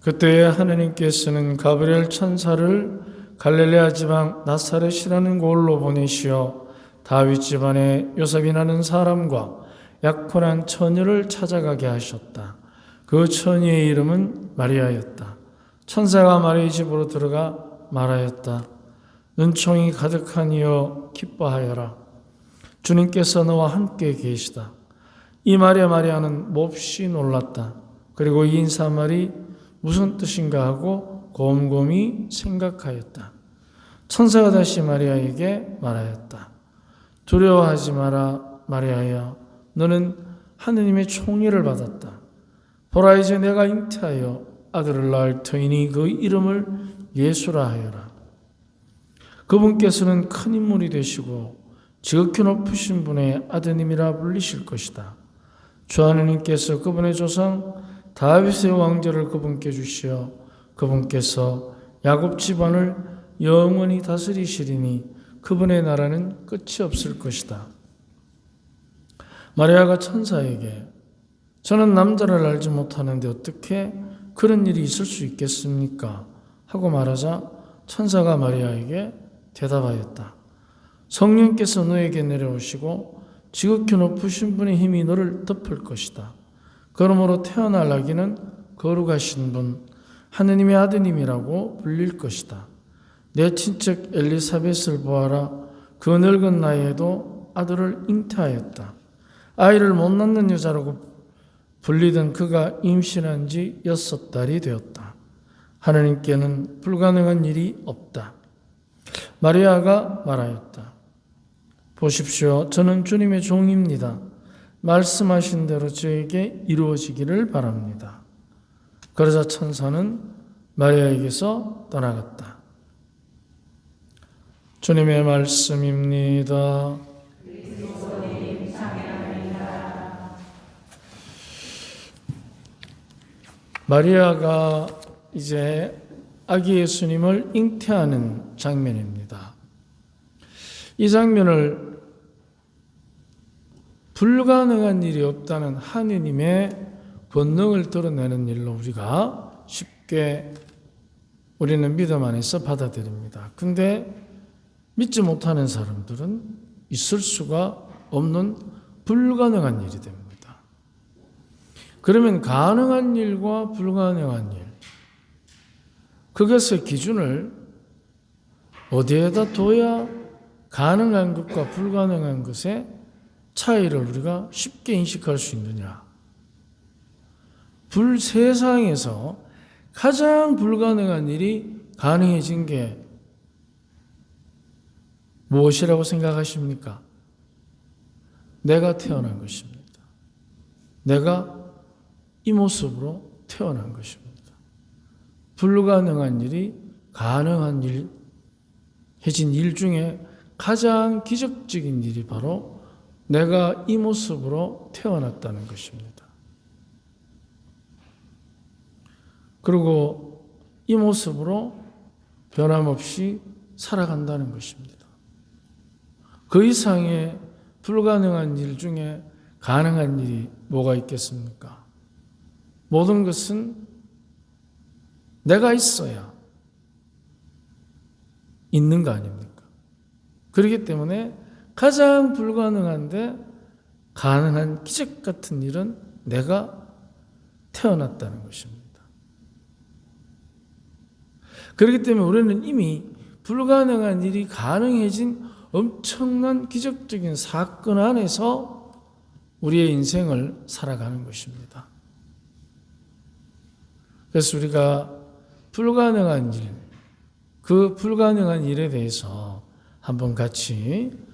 그때 하느님께서는 가브리엘 천사를 갈릴레아 지방 나사렛이라는 곳으로 보내시어 다윗 집안에 요셉이라는 사람과 약혼한 처녀를 찾아가게 하셨다. 그 처녀의 이름은 마리아였다. 천사가 마리아의 집으로 들어가 말하였다. 눈총이 가득하니여 기뻐하여라. 주님께서 너와 함께 계시다. 이 말에 마리아는 몹시 놀랐다. 그리고 이 인사말이 무슨 뜻인가 하고 곰곰이 생각하였다. 천사가 다시 마리아에게 말하였다. 두려워하지 마라, 마리아야. 너는 하느님의 총애를 받았다. 보라 이제 내가 잉태하여 아들을 낳을 터이니 그 이름을 예수라 하여라. 그분께서는 큰 인물이 되시고 지극히 높으신 분의 아드님이라 불리실 것이다. 주 하느님께서 그분의 조상 다윗의 왕조를 그분께 주시어 그분께서 야곱 집안을 영원히 다스리시리니 그분의 나라는 끝이 없을 것이다. 마리아가 천사에게 저는 남자를 알지 못하는데 어떻게 그런 일이 있을 수 있겠습니까? 하고 말하자 천사가 마리아에게 대답하였다. 성령께서 너에게 내려오시고 지극히 높으신 분의 힘이 너를 덮을 것이다. 그러므로 태어날 아기는 거룩하신 분, 하느님의 아드님이라고 불릴 것이다. 내 친척 엘리사벳을 보아라. 그 늙은 나이에도 아들을 잉태하였다. 아이를 못 낳는 여자라고 불리던 그가 임신한 지 여섯 달이 되었다. 하느님께는 불가능한 일이 없다. 마리아가 말하였다. 보십시오. 저는 주님의 종입니다. 말씀하신 대로 저에게 이루어지기를 바랍니다. 그러자 천사는 마리아에게서 떠나갔다. 주님의 말씀입니다. 마리아가 이제 아기 예수님을 잉태하는 장면입니다. 이 장면을 불가능한 일이 없다는 하느님의 본능을 드러내는 일로 우리가 쉽게 우리는 믿음 안에서 받아들입니다. 근데 믿지 못하는 사람들은 있을 수가 없는 불가능한 일이 됩니다. 그러면 가능한 일과 불가능한 일, 그것의 기준을 어디에다 둬야 가능한 것과 불가능한 것의 차이를 우리가 쉽게 인식할 수 있느냐? 불 세상에서 가장 불가능한 일이 가능해진 게 무엇이라고 생각하십니까? 내가 태어난 것입니다. 내가 이 모습으로 태어난 것입니다. 불가능한 일이 가능한 일, 해진 일 중에 가장 기적적인 일이 바로 내가 이 모습으로 태어났다는 것입니다. 그리고 이 모습으로 변함없이 살아간다는 것입니다. 그 이상의 불가능한 일 중에 가능한 일이 뭐가 있겠습니까? 모든 것은 내가 있어야 있는 거 아닙니까? 그렇기 때문에 가장 불가능한데 가능한 기적 같은 일은 내가 태어났다는 것입니다. 그렇기 때문에 우리는 이미 불가능한 일이 가능해진 엄청난 기적적인 사건 안에서 우리의 인생을 살아가는 것입니다. 그래서 우리가 불가능한 일, 그 불가능한 일에 대해서 한번 같이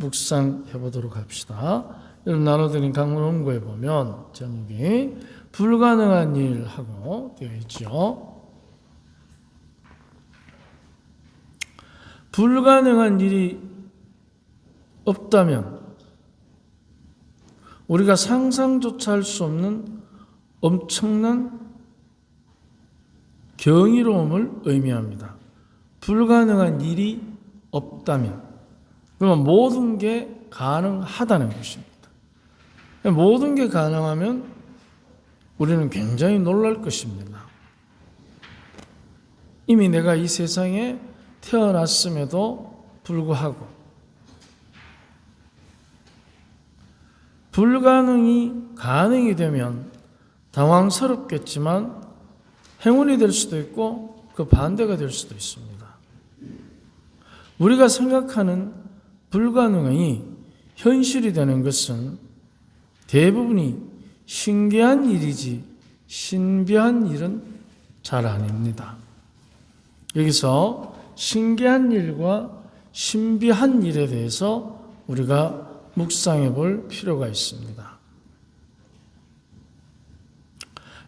묵상해 보도록 합시다. 여러분 나눠드린 강문 홍보에 보면 제목이 불가능한 일 하고 되어 있죠. 불가능한 일이 없다면 우리가 상상조차 할 수 없는 엄청난 경이로움을 의미합니다. 불가능한 일이 없다면 그러면 모든 게 가능하다는 것입니다. 모든 게 가능하면 우리는 굉장히 놀랄 것입니다. 이미 내가 이 세상에 태어났음에도 불구하고 불가능이 가능이 되면 당황스럽겠지만 행운이 될 수도 있고 그 반대가 될 수도 있습니다. 우리가 생각하는 불가능이 현실이 되는 것은 대부분이 신기한 일이지 신비한 일은 잘 아닙니다. 여기서 신기한 일과 신비한 일에 대해서 우리가 묵상해 볼 필요가 있습니다.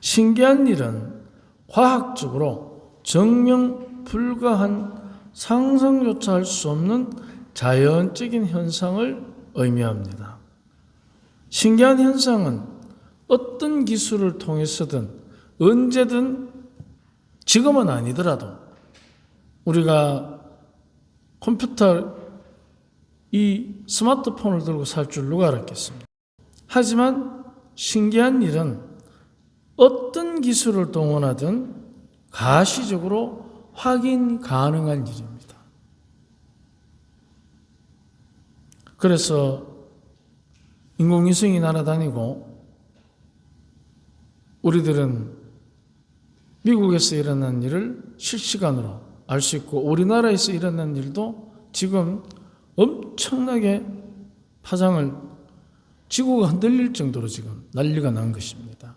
신기한 일은 과학적으로 증명 불가한 상상조차 할 수 없는 자연적인 현상을 의미합니다. 신기한 현상은 어떤 기술을 통해서든 언제든 지금은 아니더라도 우리가 컴퓨터 이 스마트폰을 들고 살 줄 누가 알았겠습니까? 하지만 신기한 일은 어떤 기술을 동원하든 가시적으로 확인 가능한 일입니다. 그래서 인공위성이 날아다니고 우리들은 미국에서 일어난 일을 실시간으로 알 수 있고 우리나라에서 일어난 일도 지금 엄청나게 파장을 지구가 흔들릴 정도로 지금 난리가 난 것입니다.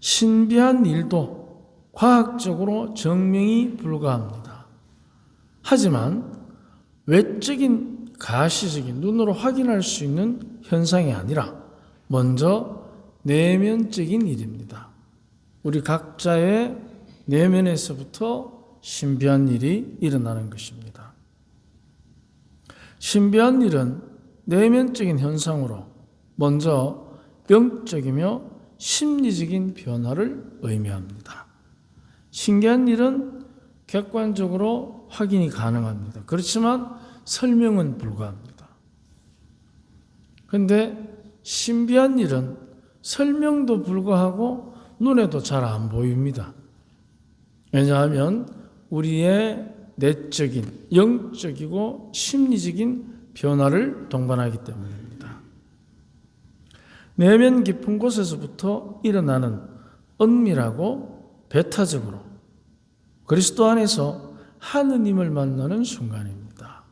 신비한 일도 과학적으로 증명이 불가합니다. 하지만 외적인 가시적인 눈으로 확인할 수 있는 현상이 아니라 먼저 내면적인 일입니다. 우리 각자의 내면에서부터 신비한 일이 일어나는 것입니다. 신비한 일은 내면적인 현상으로 먼저 영적이며 심리적인 변화를 의미합니다. 신기한 일은 객관적으로 확인이 가능합니다. 그렇지만 설명은 불가합니다. 그런데 신비한 일은 설명도 불가하고 눈에도 잘 안 보입니다. 왜냐하면 우리의 내적인, 영적이고 심리적인 변화를 동반하기 때문입니다. 내면 깊은 곳에서부터 일어나는 은밀하고 배타적으로 그리스도 안에서 하느님을 만나는 순간입니다.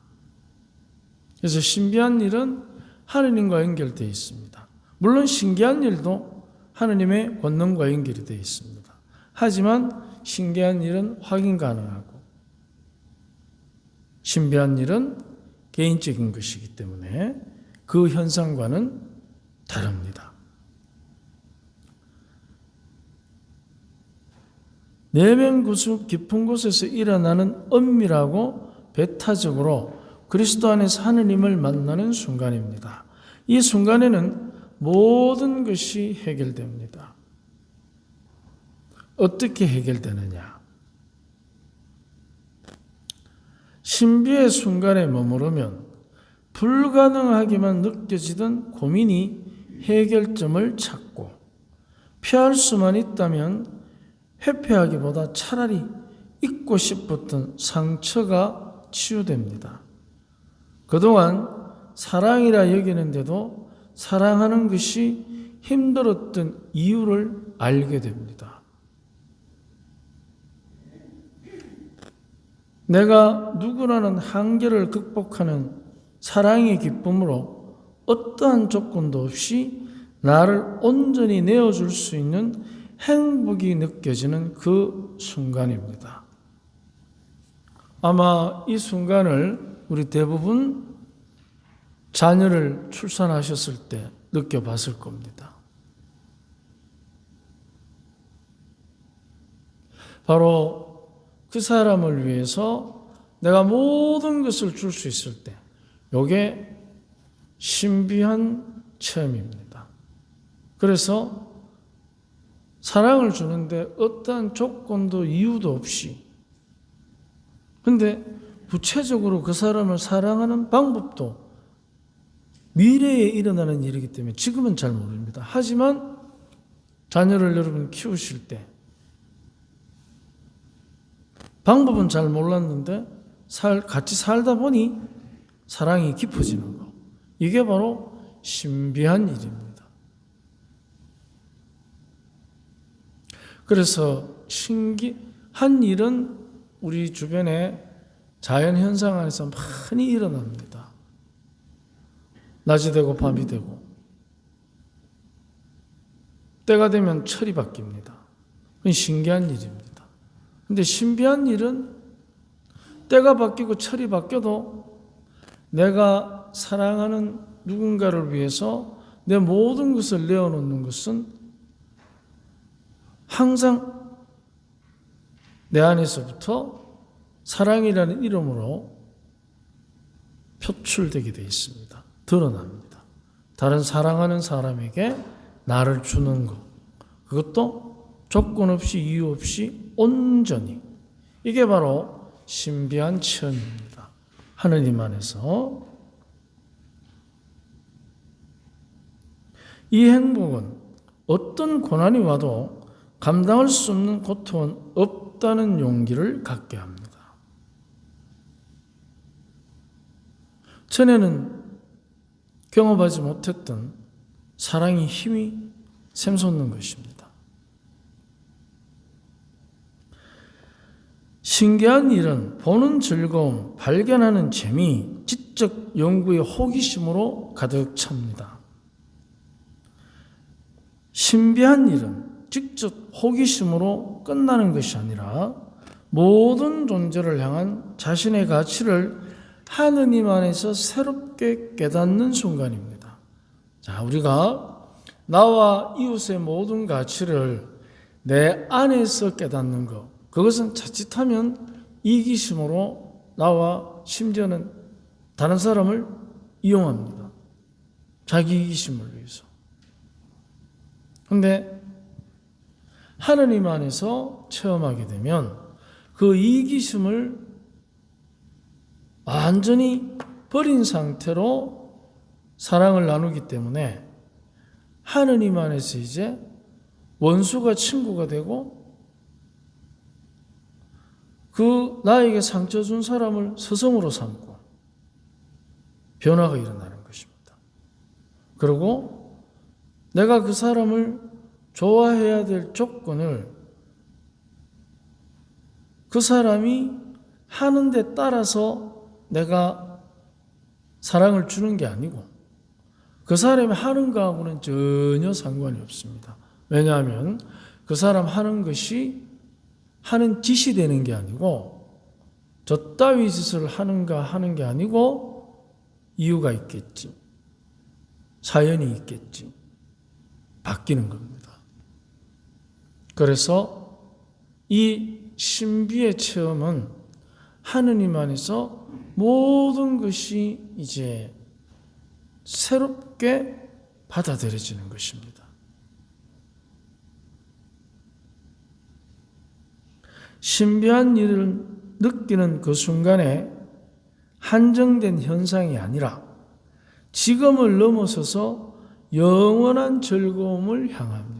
그래서 신비한 일은 하느님과 연결되어 있습니다. 물론 신기한 일도 하느님의 권능과 연결이 되어 있습니다. 하지만 신기한 일은 확인 가능하고 신비한 일은 개인적인 것이기 때문에 그 현상과는 다릅니다. 내면 구수 깊은 곳에서 일어나는 은밀하고 배타적으로 그리스도 안에서 하느님을 만나는 순간입니다. 이 순간에는 모든 것이 해결됩니다. 어떻게 해결되느냐? 신비의 순간에 머무르면 불가능하기만 느껴지던 고민이 해결점을 찾고 피할 수만 있다면 회피하기보다 차라리 잊고 싶었던 상처가 치유됩니다. 그동안 사랑이라 여기는데도 사랑하는 것이 힘들었던 이유를 알게 됩니다. 내가 누구라는 한계를 극복하는 사랑의 기쁨으로 어떠한 조건도 없이 나를 온전히 내어줄 수 있는 행복이 느껴지는 그 순간입니다. 아마 이 순간을 우리 대부분 자녀를 출산하셨을 때 느껴봤을 겁니다. 바로 그 사람을 위해서 내가 모든 것을 줄 수 있을 때, 이게 신비한 체험입니다. 그래서 사랑을 주는데 어떠한 조건도 이유도 없이 근데 구체적으로 그 사람을 사랑하는 방법도 미래에 일어나는 일이기 때문에 지금은 잘 모릅니다. 하지만 자녀를 여러분 키우실 때 방법은 잘 몰랐는데 살, 같이 살다 보니 사랑이 깊어지는 거. 이게 바로 신비한 일입니다. 그래서 신기한 일은 우리 주변에 자연 현상 안에서 많이 일어납니다. 낮이 되고 밤이 되고 때가 되면 철이 바뀝니다. 그건 신기한 일입니다. 근데 신비한 일은 때가 바뀌고 철이 바뀌어도 내가 사랑하는 누군가를 위해서 내 모든 것을 내어놓는 것은 항상 내 안에서부터 사랑이라는 이름으로 표출되게 되어 있습니다. 드러납니다. 다른 사랑하는 사람에게 나를 주는 것. 그것도 조건 없이 이유 없이 온전히. 이게 바로 신비한 체험입니다. 하느님 안에서. 이 행복은 어떤 고난이 와도 감당할 수 없는 고통은 없다는 용기를 갖게 합니다. 전에는 경험하지 못했던 사랑의 힘이 샘솟는 것입니다. 신기한 일은 보는 즐거움, 발견하는 재미, 지적 연구의 호기심으로 가득 찹니다. 신비한 일은 직접 호기심으로 끝나는 것이 아니라 모든 존재를 향한 자신의 가치를 하느님 안에서 새롭게 깨닫는 순간입니다. 자, 우리가 나와 이웃의 모든 가치를 내 안에서 깨닫는 것, 그것은 자칫하면 이기심으로 나와 심지어는 다른 사람을 이용합니다. 자기 이기심을 위해서. 근데 하느님 안에서 체험하게 되면 그 이기심을 완전히 버린 상태로 사랑을 나누기 때문에 하느님 안에서 이제 원수가 친구가 되고 그 나에게 상처 준 사람을 스승으로 삼고 변화가 일어나는 것입니다. 그리고 내가 그 사람을 좋아해야 될 조건을 그 사람이 하는 데 따라서 내가 사랑을 주는 게 아니고 그 사람이 하는 거하고는 전혀 상관이 없습니다. 왜냐하면 그 사람 하는 것이 하는 짓이 되는 게 아니고 저 따위 짓을 하는가 하는 게 아니고 이유가 있겠지. 사연이 있겠지. 바뀌는 겁니다. 그래서 이 신비의 체험은 하느님 안에서 모든 것이 이제 새롭게 받아들여지는 것입니다. 신비한 일을 느끼는 그 순간에 한정된 현상이 아니라 지금을 넘어서서 영원한 즐거움을 향합니다.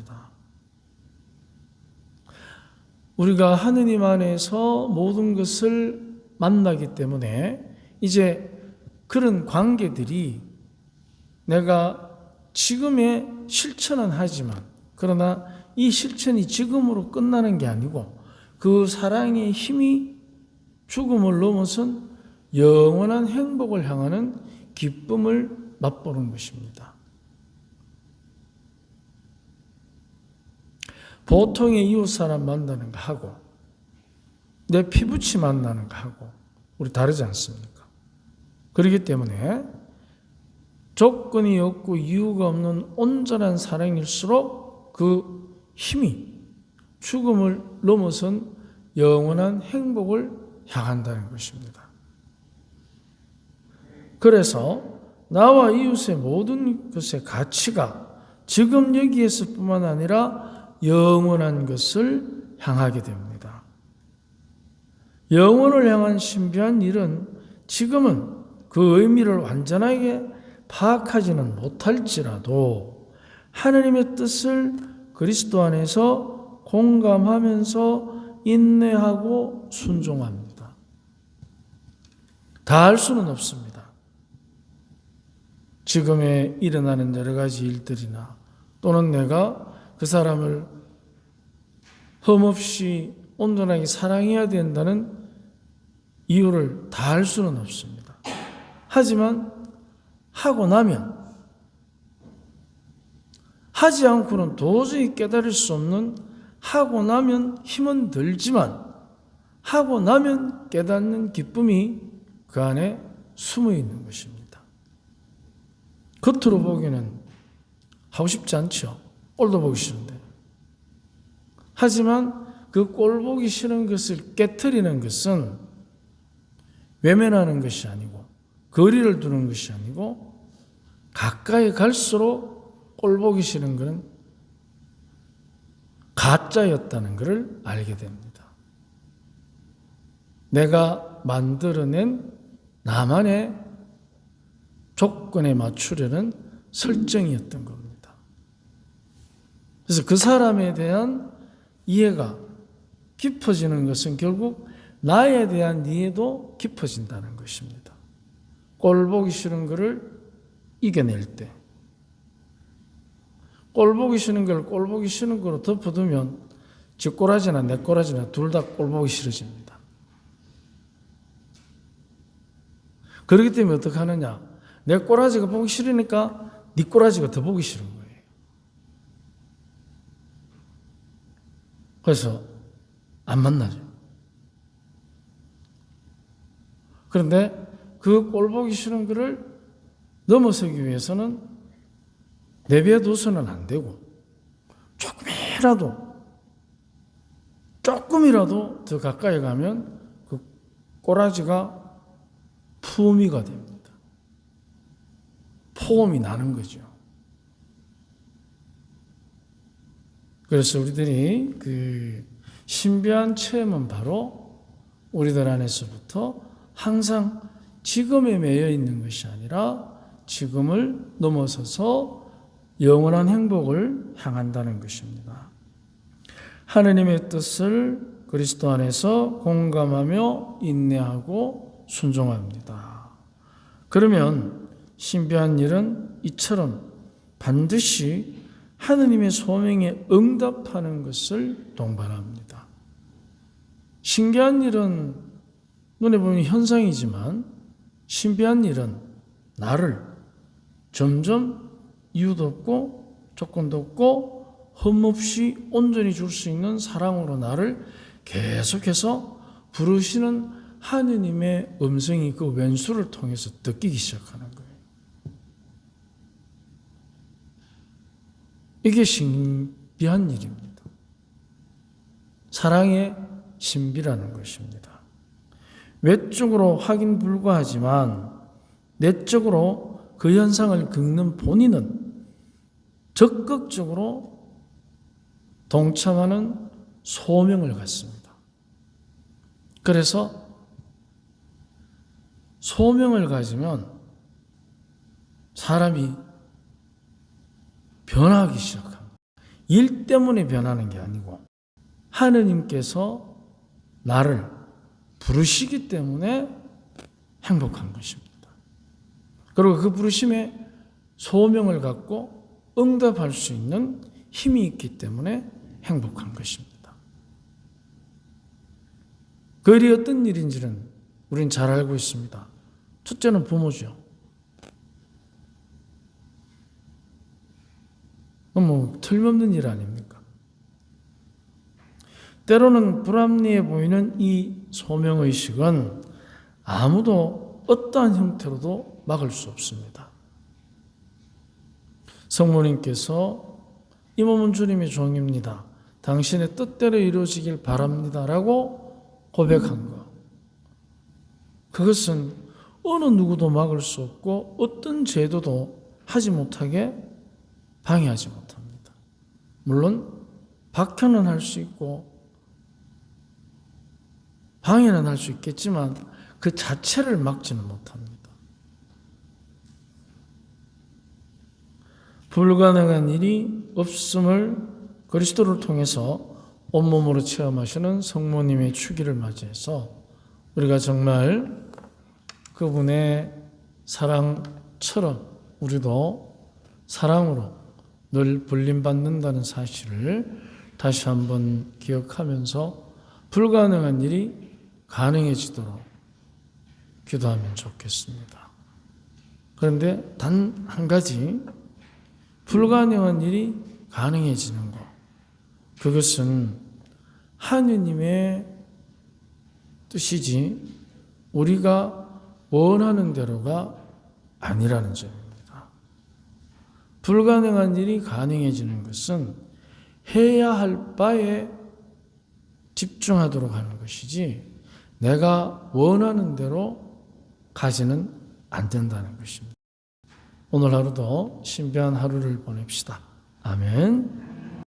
우리가 하느님 안에서 모든 것을 만나기 때문에 이제 그런 관계들이 내가 지금의 실천은 하지만 그러나 이 실천이 지금으로 끝나는 게 아니고 그 사랑의 힘이 죽음을 넘어선 영원한 행복을 향하는 기쁨을 맛보는 것입니다. 보통의 이웃 사람 만나는 거 하고 내 피부치 만나는 거 하고 우리 다르지 않습니까? 그렇기 때문에 조건이 없고 이유가 없는 온전한 사랑일수록 그 힘이 죽음을 넘어선 영원한 행복을 향한다는 것입니다. 그래서 나와 이웃의 모든 것의 가치가 지금 여기에서뿐만 아니라 영원한 것을 향하게 됩니다. 영원을 향한 신비한 일은 지금은 그 의미를 완전하게 파악하지는 못할지라도 하나님의 뜻을 그리스도 안에서 공감하면서 인내하고 순종합니다. 다 할 수는 없습니다. 지금에 일어나는 여러 가지 일들이나 또는 내가 그 사람을 흠없이 온전하게 사랑해야 된다는 이유를 다할 수는 없습니다. 하지만 하고 나면 하지 않고는 도저히 깨달을 수 없는 하고 나면 힘은 들지만 하고 나면 깨닫는 기쁨이 그 안에 숨어 있는 것입니다. 겉으로 보기에는 하고 싶지 않죠. 꼴도 보기 싫은데. 하지만 그 꼴 보기 싫은 것을 깨뜨리는 것은 외면하는 것이 아니고 거리를 두는 것이 아니고 가까이 갈수록 꼴 보기 싫은 것은 가짜였다는 것을 알게 됩니다. 내가 만들어낸 나만의 조건에 맞추려는 설정이었던 겁니다. 그래서 그 사람에 대한 이해가 깊어지는 것은 결국 나에 대한 이해도 깊어진다는 것입니다. 꼴 보기 싫은 것을 이겨낼 때. 꼴 보기 싫은 걸 꼴 보기 싫은 거로 덮어두면 지 꼬라지나 내 꼬라지나 둘 다 꼴 보기 싫어집니다. 그렇기 때문에 어떻게 하느냐? 내 꼬라지가 보기 싫으니까 네 꼬라지가 더 보기 싫은 거예요. 그래서 안 만나죠. 그런데 그 꼴 보기 싫은 거를 넘어서기 위해서는 내비둬서는 안 되고 조금이라도 조금이라도 더 가까이 가면 그 꼬라지가 품위가 됩니다. 포음이 나는 거죠. 그래서 우리들이 그 신비한 체험은 바로 우리들 안에서부터 항상 지금에 매여 있는 것이 아니라 지금을 넘어서서 영원한 행복을 향한다는 것입니다. 하느님의 뜻을 그리스도 안에서 공감하며 인내하고 순종합니다. 그러면 신비한 일은 이처럼 반드시 하느님의 소명에 응답하는 것을 동반합니다. 신기한 일은 눈에 보이는 현상이지만 신비한 일은 나를 점점 이유도 없고 조건도 없고 흠없이 온전히 줄 수 있는 사랑으로 나를 계속해서 부르시는 하느님의 음성이 그 왼수를 통해서 듣기기 시작하는 거예요. 이게 신비한 일입니다. 사랑의 신비라는 것입니다. 외적으로 확인 불가하지만 내적으로 그 현상을 겪는 본인은 적극적으로 동참하는 소명을 갖습니다. 그래서 소명을 가지면 사람이 변하기 시작합니다. 일 때문에 변하는 게 아니고 하느님께서 나를 부르시기 때문에 행복한 것입니다. 그리고 그 부르심에 소명을 갖고 응답할 수 있는 힘이 있기 때문에 행복한 것입니다. 그 일이 어떤 일인지는 우리는 잘 알고 있습니다. 첫째는 부모죠. 뭐 틀림없는 일 아닙니까? 때로는 불합리해 보이는 이 소명의식은 아무도 어떠한 형태로도 막을 수 없습니다. 성모님께서 이 몸은 주님의 종입니다. 당신의 뜻대로 이루어지길 바랍니다. 라고 고백한 것. 그것은 어느 누구도 막을 수 없고 어떤 제도도 하지 못하게 방해하지 못합니다. 물론 박혀는 할 수 있고 방해는 할 수 있겠지만 그 자체를 막지는 못합니다. 불가능한 일이 없음을 그리스도를 통해서 온몸으로 체험하시는 성모님의 축일을 맞이해서 우리가 정말 그분의 사랑처럼 우리도 사랑으로 늘 불림받는다는 사실을 다시 한번 기억하면서 불가능한 일이 가능해지도록 기도하면 좋겠습니다. 그런데 단 한 가지 불가능한 일이 가능해지는 것. 그것은 하느님의 뜻이지 우리가 원하는 대로가 아니라는 점입니다. 불가능한 일이 가능해지는 것은 해야 할 바에 집중하도록 하는 것이지 내가 원하는 대로 가지는 안 된다는 것입니다. 오늘 하루도 신비한 하루를 보냅시다. 아멘.